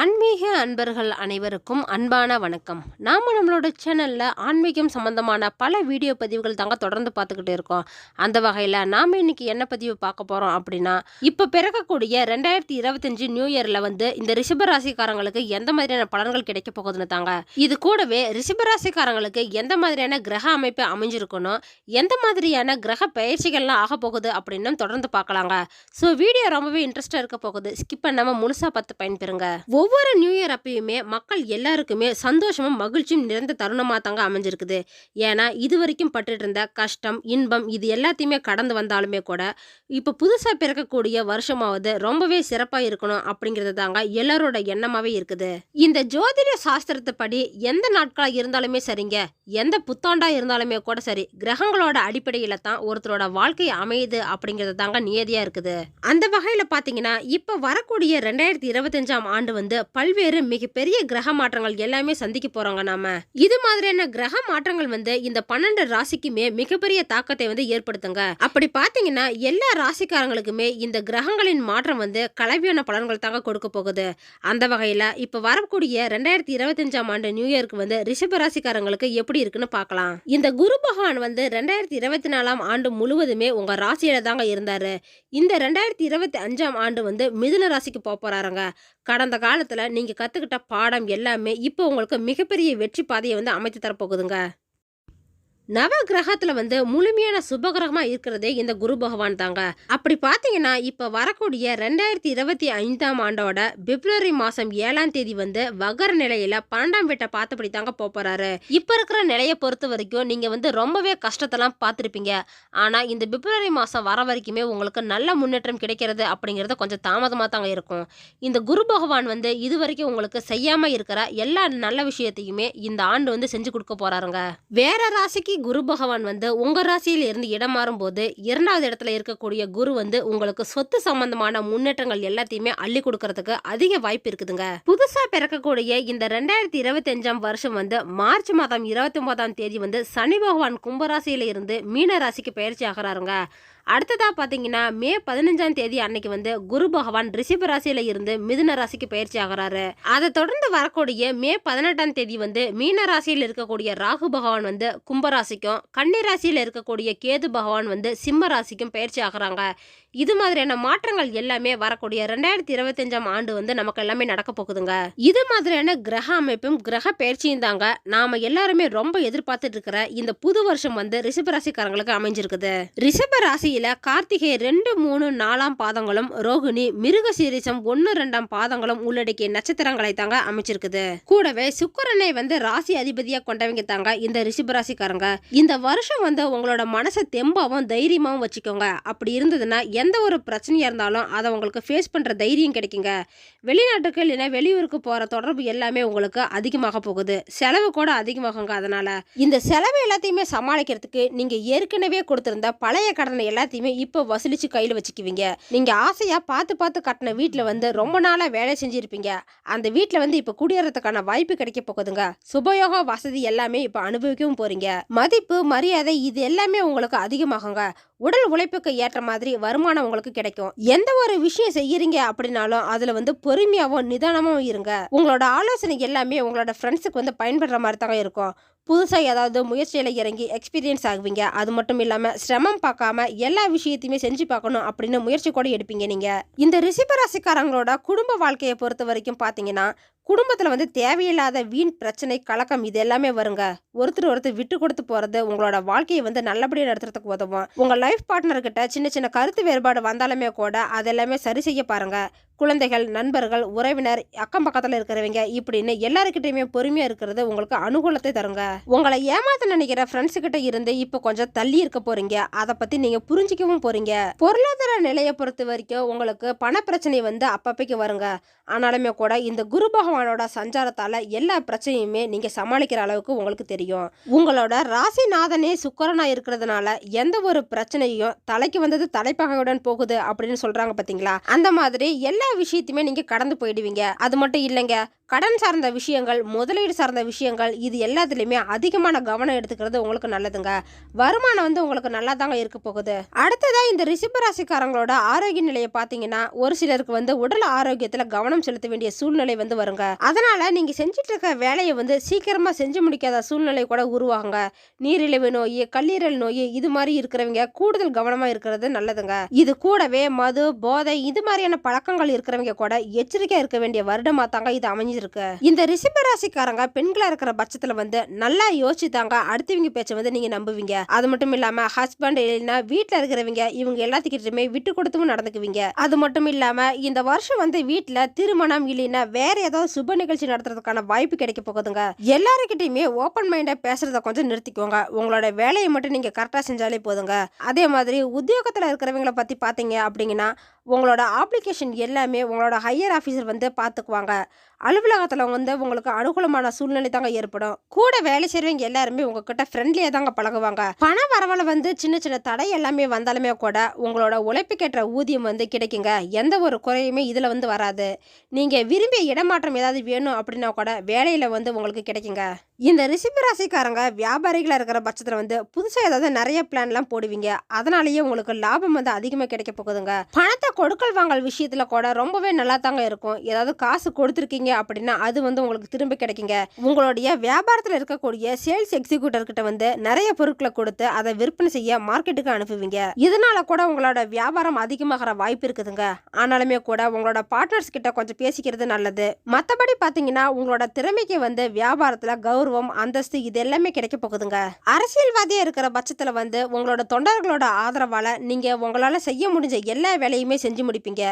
ஆன்மீக அன்பர்கள் அனைவருக்கும் அன்பான வணக்கம். நாம நம்மளோட சேனலில் ஆன்மீகம் சம்பந்தமான பல வீடியோ பதிவுகள் தாங்க தொடர்ந்து பார்த்துக்கிட்டு இருக்கோம். அந்த வகையில் நாம இன்னைக்கு என்ன பதிவு பார்க்க போகிறோம் அப்படின்னா இப்போ பிறக்கக்கூடிய ரெண்டாயிரத்தி இருபத்தஞ்சு நியூ இயரில் வந்து இந்த ரிஷபராசிக்காரங்களுக்கு எந்த மாதிரியான பலன்கள் கிடைக்க போகுதுன்னு தாங்க. இது கூடவே ரிஷபராசிக்காரங்களுக்கு எந்த மாதிரியான கிரக அமைப்பு அமைஞ்சிருக்கணும் எந்த மாதிரியான கிரக பயிற்சிகள்லாம் ஆக போகுது அப்படின்னு தொடர்ந்து பார்க்கலாங்க. ஸோ வீடியோ ரொம்பவே இன்ட்ரெஸ்டாக இருக்க போகுது. ஸ்கிப் பண்ணாமல் முழுசாக பார்த்து பயன்பெறுங்க. ஒவ்வொரு நியூ இயர் அப்பயுமே மக்கள் எல்லாருக்குமே சந்தோஷமும் மகிழ்ச்சியும் நிறைந்த தருணமாக தாங்க அமைஞ்சிருக்குது. ஏன்னா இது வரைக்கும் பட்டுட்டு இருந்த கஷ்டம் இன்பம் இது எல்லாத்தையுமே கடந்து வந்தாலுமே கூட இப்போ புதுசாக பிறக்கக்கூடிய வருஷமாவது ரொம்பவே சிறப்பாக இருக்கணும் அப்படிங்கிறது தாங்க எல்லாரோட எண்ணமாகவே இருக்குது. இந்த ஜோதிட சாஸ்திரத்தை படி எந்த நாட்களாக இருந்தாலுமே சரிங்க எந்த புத்தாண்டாக இருந்தாலுமே கூட சரி கிரகங்களோட அடிப்படையில் தான் ஒருத்தரோட வாழ்க்கை அமையுது அப்படிங்கிறது தாங்க நியதியாக இருக்குது. அந்த வகையில் பார்த்தீங்கன்னா இப்போ வரக்கூடிய ரெண்டாயிரத்தி இருபத்தஞ்சாம் ஆண்டு வந்து பல்வேறு மிகப்பெரிய கிரக மாற்றங்கள் எல்லாமே சந்திக்க போறோங்க நாம. இது மாதிரியான கிரக மாற்றங்கள் வந்து இந்த பன்னெண்டு ராசிக்குமே மிகப்பெரிய தாக்கத்தை வந்து ஏற்படுத்துங்க. அப்படி பாத்தீங்கன்னா எல்லா ராசிக்காரங்களுக்குமே இந்த கிரகங்களின் மாற்றம் வந்து கலவையான பலன்கள் தாங்க கொடுக்க போகுது. அந்த வகையில இப்ப வரக்கூடிய ரெண்டாயிரத்தி இருபத்தஞ்சாம் ஆண்டு நியூ இயர்க்கு வந்து ரிஷப ராசிக்காரங்களுக்கு எப்படி இருக்குன்னு பார்க்கலாம் இந்த குரு பகவான் வந்து ரெண்டாயிரத்தி இருபத்தி நாலாம் ஆண்டு முழுவதுமே உங்க ராசியில தாங்க இருந்தாரு. இந்த ரெண்டாயிரத்தி இருபத்தி அஞ்சாம் ஆண்டு வந்து மிதுன ராசிக்கு போக போறாருங்க. கடந்த காலத்தில் நீங்கள் கற்றுக்கிட்ட பாடம் எல்லாமே இப்போ உங்களுக்கு மிகப்பெரிய வெற்றி பாதையை வந்து அமைத்து தரப்போகுதுங்க. நவ கிரகத்துல வந்து முழுமையான சுபகிரகமா இருக்கிறதே இந்த குரு பகவான் தாங்க. அப்படி பாத்தீங்கன்னா இப்ப வரக்கூடிய ரெண்டாயிரத்தி இருபத்தி ஐந்தாம் ஆண்டோட பிப்ரவரி மாசம் ஏழாம் தேதி வந்து வகர நிலையில பன்னெண்டாம் வீட்டை பார்த்தபடி தாங்க போப் போறாரு. இப்ப இருக்கிற நிலையை பொறுத்த வரைக்கும் நீங்க வந்து ரொம்பவே கஷ்டத்தெல்லாம் பார்த்துருப்பீங்க. ஆனா இந்த பிப்ரவரி மாசம் வர வரைக்குமே உங்களுக்கு நல்ல முன்னேற்றம் கிடைக்கிறது அப்படிங்கிறத கொஞ்சம் தாமதமா தாங்க இருக்கும். இந்த குரு பகவான் வந்து இது வரைக்கும் உங்களுக்கு செய்யாம இருக்கிற எல்லா நல்ல விஷயத்தையுமே இந்த ஆண்டு வந்து செஞ்சு கொடுக்க போறாருங்க. வேற ராசிக்கு குரு பகவான் வந்து உங்கள் ராசியில் இருந்து இடம் மாறும்போது இரண்டாவது இடத்துல இருக்கக்கூடிய குரு வந்து உங்களுக்கு சொத்து சம்பந்தமான முன்னேற்றங்கள் எல்லாத்தையுமே அள்ளி கொடுக்கறதுக்கு அதிக வாய்ப்பு இருக்குதுங்க. புதுசாக பிறக்கக்கூடிய இந்த ரெண்டாயிரத்தி இருபத்தி அஞ்சாம் வருஷம் வந்து மார்ச் மாதம் இருபத்தி ஒன்பதாம் தேதி வந்து சனி பகவான் கும்பராசியில இருந்து மீன ராசிக்கு பயிற்சி ஆகிறாருங்க. அடுத்ததாக பார்த்தீங்கன்னா மே பதினஞ்சாம் தேதி அன்னைக்கு வந்து குரு பகவான் ரிஷப ராசியில் இருந்து மிதுன ராசிக்கு பயிற்சி ஆகிறாரு. அதை தொடர்ந்து வரக்கூடிய மே பதினெட்டாம் தேதி வந்து மீன ராசியில் இருக்கக்கூடிய ராகு பகவான் வந்து கும்பராசிக்கும் கன்னி ராசியில் இருக்கக்கூடிய கேது பகவான் வந்து சிம்ம ராசிக்கும் பயிற்சி ஆகுறாங்க. இது மாதிரியான மாற்றங்கள் எல்லாமே வரக்கூடிய ரெண்டாயிரத்தி இருபத்தஞ்சாம் ஆண்டு வந்து நமக்கு எல்லாமே நடக்க போகுதுங்க. இது மாதிரியான கிரக அமைப்பும் கிரக பயிற்சியும் தாங்க நாம எல்லாருமே ரொம்ப எதிர்பார்த்துட்டு இருக்கிற இந்த புது வருஷம் வந்து ரிஷபராசிக்காரங்களுக்கு அமைஞ்சிருக்குது. ரிஷப ராசியில கார்த்திகை ரெண்டு மூணு நாலாம் பாதங்களும் ரோகிணி மிருக சீரிசம் ஒன்னு ரெண்டாம் பாதங்களும் உள்ளடக்கிய நட்சத்திரங்களை தாங்க அமைச்சிருக்குது. கூடவே சுக்கரனை வந்து ராசி அதிபதியா கொண்டவங்க தாங்க இந்த ரிஷபராசிக்காரங்க இந்த வருஷம் வந்து உங்களோட மனசை தெம்பாவும் தைரியமாவும் வச்சுக்கோங்க. அப்படி இருந்ததுன்னா எந்த ஒரு பிரச்சனையாக இருந்தாலும் அதை உங்களுக்கு ஃபேஸ் பண்ணுற தைரியம் கிடைக்குங்க. வெளிநாட்டுக்கு இல்லைன்னா வெளியூருக்கு போகிற தொடர்பு எல்லாமே உங்களுக்கு அதிகமாக போகுது. செலவு கூட அதிகமாகுங்க அதனால். இந்த செலவு எல்லாத்தையுமே சமாளிக்கிறதுக்கு நீங்கள் ஏற்கனவே கொடுத்துருந்த பழைய கடனை எல்லாத்தையுமே இப்போ வசூலித்து கையில் வச்சுக்குவீங்க. நீங்கள் ஆசையாக பார்த்து பார்த்து கட்டின வீட்டில் வந்து ரொம்ப நாளாக வேலை செஞ்சுருப்பீங்க. அந்த வீட்டில் வந்து இப்போ குடியேறதுக்கான வாய்ப்பு கிடைக்க போகுதுங்க. சுபயோக வசதி எல்லாமே இப்போ அனுபவிக்கவும் போகிறீங்க மதிப்பு மரியாதை இது எல்லாமே உங்களுக்கு அதிகமாகுங்க. உடல் உழைப்புக்கு ஏற்ற மாதிரி வருமானம் உங்களுக்கு கிடைக்கும். எந்த ஒரு விஷயம் செய்யறீங்க அப்படின்னாலும் அதுல வந்து பொறுமையாவும் நிதானமாகவும் இருங்க. உங்களோட ஆலோசனை எல்லாமே உங்களோட ஃப்ரெண்ட்ஸுக்கு வந்து பயன்படுற மாதிரி தாங்க இருக்கும். புதுசாக ஏதாவது முயற்சியில் இறங்கி எக்ஸ்பீரியன்ஸ் ஆகுவீங்க. அது மட்டும் இல்லாமல் சிரமம் பார்க்காம எல்லா விஷயத்தையுமே செஞ்சு பார்க்கணும் அப்படின்னு முயற்சி கூட எடுப்பீங்க நீங்கள் இந்த ரிஷபராசிக்காரங்களோட குடும்ப வாழ்க்கையை பொறுத்த வரைக்கும் பார்த்தீங்கன்னா குடும்பத்தில் வந்து தேவையில்லாத வீண் பிரச்சனை கலக்கம் இது எல்லாமே வருங்க. ஒருத்தர் ஒருத்தர் விட்டு கொடுத்து போகிறது உங்களோட வாழ்க்கையை வந்து நல்லபடியாக நடத்துறதுக்கு உதவும். உங்கள் லைஃப் பார்ட்னர்கிட்ட சின்ன சின்ன கருத்து வேறுபாடு வந்தாலுமே கூட அதெல்லாமே சரி செய்ய பாருங்கள் குழந்தைகள் நண்பர்கள் உறவினர் அக்கம் பக்கத்தில் இருக்கிறவங்க இப்படின்னு எல்லாருக்கிட்டையுமே பொறுமையாக இருக்கிறது உங்களுக்கு அனுகூலத்தை தருங்க. உங்களை ஏமாத்த நினைக்கிற ஃப்ரெண்ட்ஸ் கிட்ட இருந்து இப்போ கொஞ்சம் தள்ளி இருக்க போறீங்க. அதை பற்றி நீங்கள் புரிஞ்சிக்கவும் போறீங்க. பொருளாதார நிலையை பொறுத்த வரைக்கும் உங்களுக்கு பண பிரச்சனை வந்து அப்பப்பைக்கு வருங்க. ஆனாலுமே கூட இந்த குரு பகவானோட சஞ்சாரத்தால எல்லா பிரச்சனையுமே நீங்க சமாளிக்கிற அளவுக்கு உங்களுக்கு தெரியும். உங்களோட ராசிநாதனே சுக்கரனா இருக்கிறதுனால எந்த ஒரு பிரச்சனையும் தலைக்கு வந்தது தலைப்பகையுடன் போகுது அப்படின்னு சொல்றாங்க பாத்தீங்களா? அந்த மாதிரி எல்லா எல்லா விஷயத்தையுமே நீங்கள் கடந்து போயிடுவீங்க. அது மட்டும் இல்லைங்க. கடன் சார்ந்த விஷயங்கள் முதலீடு சார்ந்த விஷயங்கள் இது எல்லாத்துலேயுமே அதிகமான கவனம் எடுத்துக்கிறது உங்களுக்கு நல்லதுங்க. வருமானம் வந்து உங்களுக்கு நல்லா தாங்க இருக்க போகுது. அடுத்ததாக இந்த ரிஷபராசிக்காரங்களோட ஆரோக்கிய நிலையை பார்த்தீங்கன்னா ஒரு சிலருக்கு வந்து உடல் ஆரோக்கியத்தில் கவனம் செலுத்த வேண்டிய சூழ்நிலை வந்து வருங்க. அதனால் நீங்கள் செஞ்சுட்டு இருக்க வேலையை வந்து சீக்கிரமாக செஞ்சு முடிக்காத சூழ்நிலை கூட உருவாகுங்க. நீரிழிவு நோய் கல்லீரல் நோய் இது மாதிரி இருக்கிறவங்க கூடுதல் கவனமாக இருக்கிறது நல்லதுங்க. இது கூடவே மது போதை இது மாதிரியான பழக்கங்கள் இருக்கிறவங்க கூட எச்சரிக்கையா இருக்க வேண்டிய வருடமா தாங்க இது அமைஞ்சிருக்கு. இந்த ரிஷப ராசிக்காரங்க பெண்களா இருக்கிற பட்சத்துல வந்து நல்லா யோசிச்சுதாங்க அடுத்தவங்க பேச்சை வந்து நீங்க நம்புவீங்க. அது மட்டும் இல்லாம ஹஸ்பண்ட் இல்லைன்னா வீட்டுல இருக்கிறவங்க இவங்க எல்லாத்துக்கிட்டுமே விட்டு கொடுத்தும் நடந்துக்குவீங்க. அது மட்டும் இல்லாம இந்த வருஷம் வந்து வீட்டுல திருமணம் இல்லைன்னா வேற ஏதாவது சுப நிகழ்ச்சி நடத்துறதுக்கான வாய்ப்பு கிடைக்க போகுதுங்க. எல்லாருக்கிட்டையுமே ஓப்பன் மைண்டா பேசுறத கொஞ்சம் நிறுத்திக்கோங்க. உங்களோட வேலையை மட்டும் நீங்க கரெக்டா செஞ்சாலே போதுங்க. அதே மாதிரி உத்தியோகத்துல இருக்கிறவங்கள பத்தி பாத்தீங்க அப்படிங்கன்னா உங்களோட ஆப்ளிகேஷன் எல்லாமே உங்களோட ஹையர் ஆஃபீஸர் வந்து பார்த்துக்குவாங்க அலுவலகத்தில் வந்து உங்களுக்கு அனுகூலமான சூழ்நிலை தாங்க ஏற்படும். கூட வேலை செய்கிறவங்க எல்லாருமே உங்ககிட்ட ஃப்ரெண்ட்லியாக தாங்க பழகுவாங்க. பண வரவில் வந்து சின்ன சின்ன தடை எல்லாமே வந்தாலுமே கூட உங்களோட உழைப்புக்கேற்ற ஊதியம் வந்து கிடைக்குங்க. எந்த ஒரு குறையுமே இதில் வந்து வராது. நீங்கள் விரும்பிய இடமாற்றம் ஏதாவது வேணும் அப்படின்னா கூட வேலையில் வந்து உங்களுக்கு கிடைக்குங்க. இந்த ரிஷப ராசிக்காரங்க வியாபாரிகளாக இருக்கிற பட்சத்தில் வந்து புதுசாக ஏதாவது நிறைய பிளான்லாம் போடுவீங்க. அதனாலேயே உங்களுக்கு லாபம் வந்து அதிகமாக கிடைக்க போகுதுங்க. பணத்தை கொடுக்கல் வாங்கல் விஷயத்தில் கூட ரொம்பவே நல்லா தாங்க இருக்கும். ஏதாவது காசு கொடுத்துருக்கீங்க அப்படின்னா அது வந்து உங்களுக்கு திரும்ப கிடைக்குங்க. உங்களுடைய வியாபாரத்தில் இருக்கக்கூடிய சேல்ஸ் எக்ஸிக்யூட்டர்கிட்ட வந்து நிறைய பொருட்களை கொடுத்து அதை விற்பனை செய்ய மார்க்கெட்டுக்கு அனுப்புவீங்க. இதனால கூட உங்களோட வியாபாரம் அதிகமாகிற வாய்ப்பு இருக்குதுங்க. ஆனாலுமே கூட உங்களோட பார்ட்னர்ஸ் கிட்ட கொஞ்சம் பேசிக்கிறது நல்லது. மற்றபடி பார்த்தீங்கன்னா உங்களோட திறமைக்கு வந்து வியாபாரத்தில் கௌரவம் அந்தஸ்து இது எல்லாமே கிடைக்க போகுதுங்க. அரசியல்வாதியாக இருக்கிற பட்சத்தில் வந்து உங்களோட தொண்டர்களோட ஆதரவால் நீங்கள் உங்களால் செய்ய முடிஞ்ச எல்லா வேலையுமே செஞ்சு முடிப்பீங்க.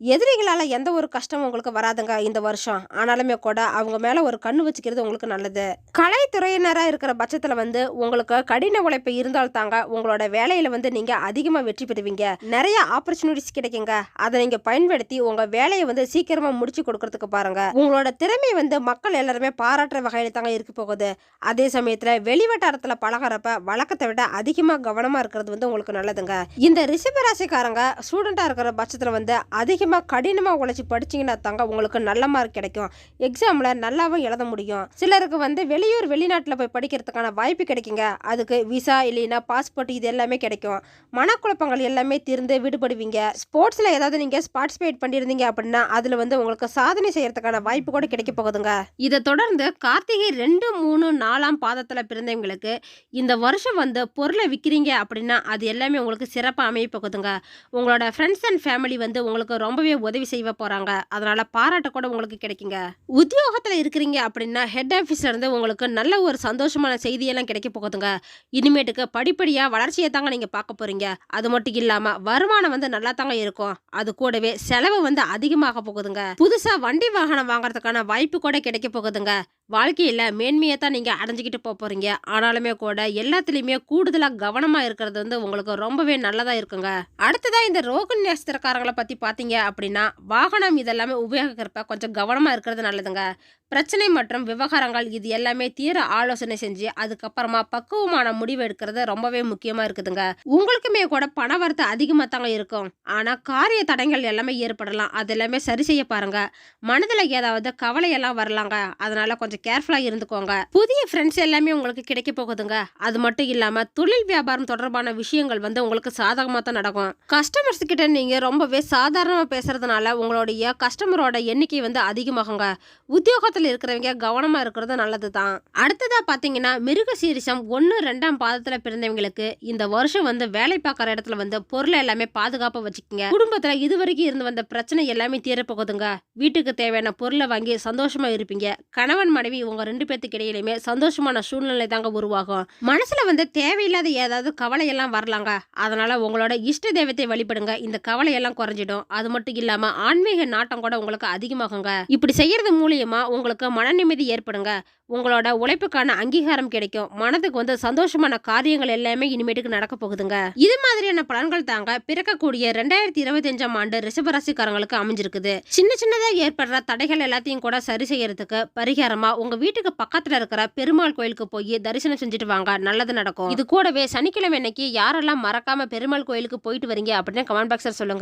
எதிரிகளால் எந்த ஒரு கஷ்டமும் உங்களுக்கு வராதுங்க இந்த வருஷம். ஆனாலுமே கூட அவங்க மேலே ஒரு கண்ணு வச்சுக்கிறது உங்களுக்கு நல்லது. கலைத்துறையினராக இருக்கிற பட்சத்தில் வந்து உங்களுக்கு கடின உழைப்பு இருந்தால் தாங்க உங்களோட வேலையில் வந்து நீங்கள் அதிகமாக வெற்றி பெறுவீங்க. நிறைய ஆப்பர்ச்சுனிட்டிஸ் கிடைக்குங்க. அதை நீங்கள் பயன்படுத்தி உங்கள் வேலையை வந்து சீக்கிரமாக முடிச்சு கொடுக்கறதுக்கு பாருங்க. உங்களோட திறமை வந்து மக்கள் எல்லாருமே பாராட்டுற வகையில் தாங்க இருக்க போகுது. அதே சமயத்தில் வெளிவட்டாரத்தில் பழகிறப்ப வழக்கத்தை விட அதிகமாக கவனமாக இருக்கிறது வந்து உங்களுக்கு நல்லதுங்க. இந்த ரிஷபராசிக்காரங்க ஸ்டூடெண்ட்டாக இருக்கிற பட்சத்தில் வந்து அதிகமாக கடினமாக உழைச்சி படிச்சீங்கன்னா தாங்க உங்களுக்கு நல்ல மார்க் கிடைக்கும். எக்ஸாமில் நல்லாவும் எழுத முடியும். சிலருக்கு வந்து வெளியூர் வெளிநாட்டில் போய் படிக்கிறதுக்கான வாய்ப்பு கிடைக்குங்க. அதுக்கு விசா இல்லைன்னா பாஸ்போர்ட் இது எல்லாமே கிடைக்கும். மனக்குழப்பங்கள் எல்லாமே தீர்ந்து விடுபடுவீங்க. ஸ்போர்ட்ஸில் ஏதாவது நீங்கள் பார்ட்டிசிபேட் பண்ணியிருந்தீங்க அப்படின்னா அதில் வந்து உங்களுக்கு சாதனை செய்கிறதுக்கான வாய்ப்பு கூட கிடைக்க போகுதுங்க. இதை தொடர்ந்து கார்த்திகை ரெண்டு மூணு நாலாம் பாதத்தில் பிறந்தவங்களுக்கு இந்த வருஷம் வந்து பொருளை விற்கிறீங்க அப்படின்னா அது எல்லாமே உங்களுக்கு சிறப்பாக அமைய போகுதுங்க. உங்களோட ஃப்ரெண்ட்ஸ் அண்ட் ஃபேமிலி வந்து உங்களுக்கு ரொம்பவே உதவி செய்ய போகிறாங்க அதனால் பாராட்டு கூட உங்களுக்கு கிடைக்குங்க. உத்தியோகத்தில் இருக்கிறீங்க அப்படின்னா ஹெட் ஆஃபீஸ்லேருந்து உங்களுக்கு நல்ல ஒரு சந்தோஷமான செய்தியெல்லாம் கிடைக்க போகுதுங்க. இனிமேட்டுக்கு படிப்படியாக வளர்ச்சியை தாங்க நீங்கள் பார்க்க போகிறீங்க அது மட்டும் இல்லாமல் வருமானம் வந்து நல்லா தாங்க இருக்கும். அது கூடவே செலவு வந்து அதிகமாக போகுதுங்க. புதுசாக வண்டி வாகனம் வாங்குறதுக்கான வாய்ப்பு கூட கிடைக்க போகுதுங்க. வாழ்க்கையில் மேன்மையை தான் நீங்கள் அடைஞ்சிக்கிட்டு போக போகிறீங்க ஆனாலுமே கூட எல்லாத்துலேயுமே கூடுதலாக கவனமாக இருக்கிறது வந்து உங்களுக்கு ரொம்பவே நல்லதாக இருக்குங்க. அடுத்ததாக இந்த ரோகன் காரங்களை பற்றி பார்த்தீங்க அப்படின்னா வாகனம் இதெல்லாமே உபயோகிக்கிறப்ப கொஞ்சம் கவனமாக இருக்கிறது நல்லதுங்க. பிரச்சனை மற்றும் விவகாரங்கள் இது எல்லாமே தீர ஆலோசனை செஞ்சு அதுக்கப்புறமா பக்குவமான முடிவு எடுக்கிறது ரொம்பவே முக்கியமாக இருக்குதுங்க. உங்களுக்குமே கூட பண வரத்து அதிகமாக தாங்க இருக்கும். ஆனால் காரிய தடங்கள் எல்லாமே ஏற்படலாம். அது எல்லாமே சரி செய்ய பாருங்க. மனதில் ஏதாவது கவலையெல்லாம் வரலாங்க. அதனால கொஞ்சம் கேர்ஃபுல்லாக இருந்துக்கோங்க. புதிய ஃப்ரெண்ட்ஸ் எல்லாமே உங்களுக்கு கிடைக்க போகுதுங்க. அது மட்டும் இல்லாமல் தொழில் வியாபாரம் தொடர்பான விஷயங்கள் வந்து உங்களுக்கு சாதகமாக தான் நடக்கும். கஸ்டமர்ஸ் கிட்ட நீங்கள் ரொம்பவே சாதாரணமாக பேசுகிறதுனால உங்களுடைய கஸ்டமரோட எண்ணிக்கை வந்து அதிகமாகுங்க. உத்தியோகத்தில் இருக்கிறவங்க கவனமாக இருக்கிறது நல்லது தான் அடுத்ததாக பார்த்தீங்கன்னா மிருக சீரிசம் ஒன்று ரெண்டாம் பாதத்தில் பிறந்தவங்களுக்கு இந்த வருஷம் வந்து வேலை பார்க்குற இடத்துல வந்து பொருளை எல்லாமே பாதுகாப்பாக வச்சுக்கோங்க. குடும்பத்தில் இதுவரைக்கும் இருந்து வந்த பிரச்சனை எல்லாமே தீரப்போகுதுங்க. வீட்டுக்கு தேவையான பொருளை வாங்கி சந்தோஷமாக இருப்பீங்க. கணவன் மனைவி உங்க ரெண்டு பேர்த்துக்கு இடையிலுமே சந்தோஷமான சூழ்நிலை தாங்க உருவாகும். மனசுல வந்து தேவையில்லாத ஏதாவது கவலை எல்லாம் வரலாங்க. அதனால உங்களோட இஷ்ட தெய்வத்தை வழிபடுங்க. இந்த கவலை எல்லாம் குறைஞ்சிடும். அது மட்டும் இல்லாம ஆன்மீக நாட்டம் கூட உங்களுக்கு அதிகமாகுங்க. இப்படி செய்யறது மூலியமா உங்களுக்கு மன நிம்மதி ஏற்படுங்க. உங்களோட உழைப்புக்கான அங்கீகாரம் கிடைக்கும். மனதுக்கு வந்து சந்தோஷமான காரியங்கள் எல்லாமே இனிமேட்டுக்கு நடக்க போகுதுங்க. இது மாதிரியான பலன்கள் தாங்க பிறக்கக்கூடிய ரெண்டாயிரத்தி இருபத்தி அஞ்சாம் ஆண்டு ரிஷபராசிக்காரங்களுக்கு அமைஞ்சிருக்குது. சின்ன சின்னதாக ஏற்படுற தடைகள் எல்லாத்தையும் கூட சரி செய்யறதுக்கு பரிகாரமா உங்க வீட்டுக்கு பக்கத்துல இருக்கிற பெருமாள் கோயிலுக்கு போய் தரிசனம் செஞ்சுட்டு வாங்க. நல்லது நடக்கும். இது கூடவே சனிக்கிழமை அன்னைக்கு யாரெல்லாம் மறக்காம பெருமாள் கோயிலுக்கு போயிட்டு வரீங்க அப்படின்னு கமெண்ட் பாக்ஸில் சொல்லுங்க.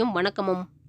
நன்றியும் வணக்கமும்.